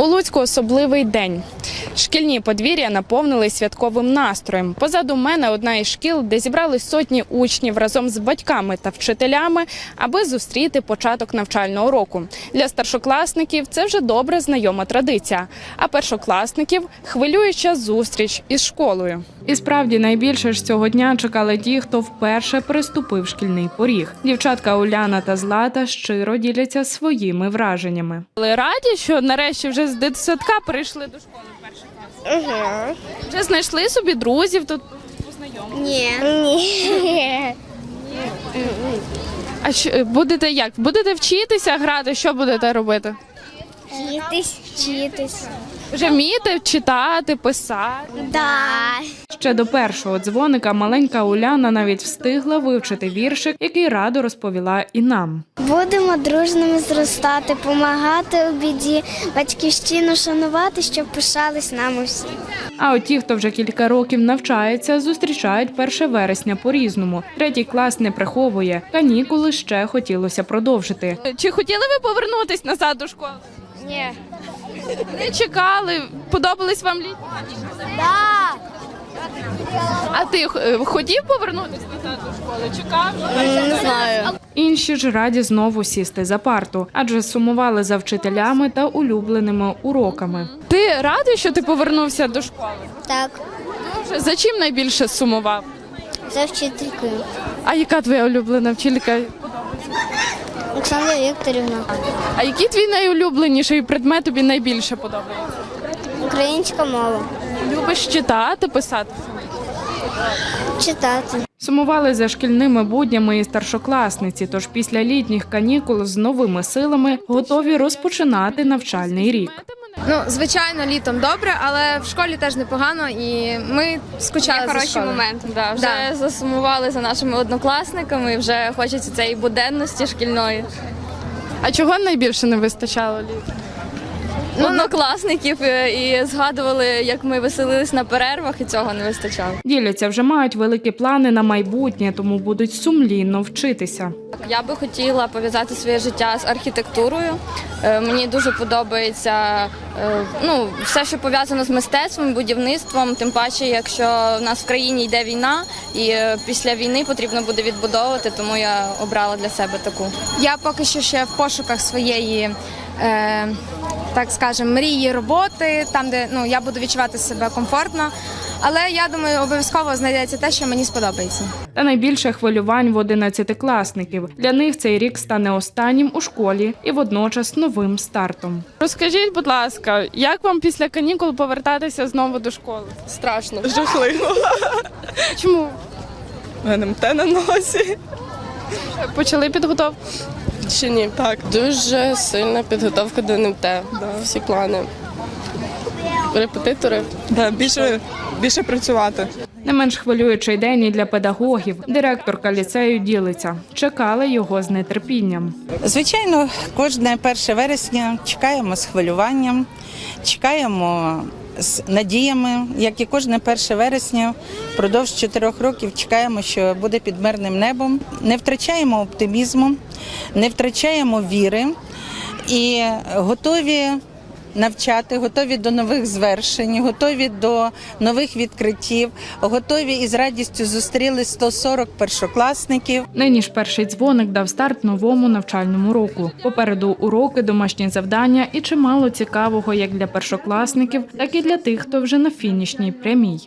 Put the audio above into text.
У Луцьку особливий день. Шкільні подвір'я наповнили святковим настроєм. Позаду мене одна із шкіл, де зібрались сотні учнів разом з батьками та вчителями, аби зустріти початок навчального року. Для старшокласників це вже добре знайома традиція. А першокласників хвилююча зустріч із школою. І справді найбільше ж цього дня чекали ті, хто вперше приступив шкільний поріг. Дівчатка Уляна та Злата щиро діляться своїми враженнями. Раді, що нарешті вже з дитсадка прийшли до школи перший клас. Угу. Вже знайшли собі друзів тут познайомих? Ні. Ні. А що будете як? Будете вчитися грати? Що будете робити? Вчитись, вчитись. Вже вмієте читати, писати? Да. Ще до першого дзвоника маленька Уляна навіть встигла вивчити віршик, який радо розповіла і нам. Будемо дружними зростати, помагати у біді, батьківщину шанувати, щоб пишались нами всі. А от ті, хто вже кілька років навчається, зустрічають 1 вересня по-різному. Третій клас не приховує. Канікули ще хотілося продовжити. Чи хотіли ви повернутись назад до школи? Ні. Не чекали, подобались вам літні? Да. А ти е, хотів повернутися назад до школи? Чекав? Не знаю. Інші ж раді знову сісти за парту, адже сумували за вчителями та улюбленими уроками. Ти радий, що ти повернувся до школи? Так, Дуже. За чим найбільше сумував? за вчителькою. А яка твоя улюблена вчителька? Олександра Вікторівна. А який твій найулюбленіший предмет тобі найбільше подобається? Українська мова. Любиш читати, писати? Читати. Сумували за шкільними буднями і старшокласниці, тож після літніх канікул з новими силами готові розпочинати навчальний рік. Ну, звичайно, літом добре, але в школі теж непогано, і ми скучали за хороші школою. моменти. Да, вже Да. засумували за нашими однокласниками, вже хочеться цієї буденності шкільної. А чого найбільше не вистачало літ? Однокласників е, і згадували, як ми веселились на перервах, і цього не вистачало. Діляться вже мають великі плани на майбутнє, тому будуть сумлінно вчитися. Я би хотіла пов'язати своє життя з архітектурою. Е, Мені дуже подобається е, ну, все, що пов'язано з мистецтвом, будівництвом. Тим паче, якщо в нас в країні йде війна, і після війни потрібно буде відбудовувати, тому я обрала для себе таку. Я поки що ще в пошуках своєї, е, так скажемо, мрії роботи, там, де ну, я буду відчувати себе комфортно. Але я думаю, обов'язково знайдеться те, що мені сподобається. Та найбільше хвилювань в одинадцятикласників. Для них цей рік стане останнім у школі і водночас новим стартом. Розкажіть, будь ласка, як вам після канікул повертатися знову до школи? Страшно. Жахливо. Чому НМТ на носі. Почали підготовку? Ще ні. Так, дуже сильна підготовка до НМТ. Всі плани. Репетитори. Да, більше, більше працювати. Не менш хвилюючий день і для педагогів. Директорка ліцею ділиться. Чекали його з нетерпінням. Звичайно, кожне 1 вересня чекаємо з хвилюванням, чекаємо з надіями, як і кожне 1 вересня, впродовж чотирьох років чекаємо, що буде під мирним небом. Не втрачаємо оптимізму, не втрачаємо віри і готові. Навчати, готові до нових звершень, готові до нових відкриттів, готові і з радістю зустріли 140 першокласників. Нині ж перший дзвоник дав старт новому навчальному року. Попереду уроки, домашні завдання і чимало цікавого як для першокласників, так і для тих, хто вже на фінішній прямій.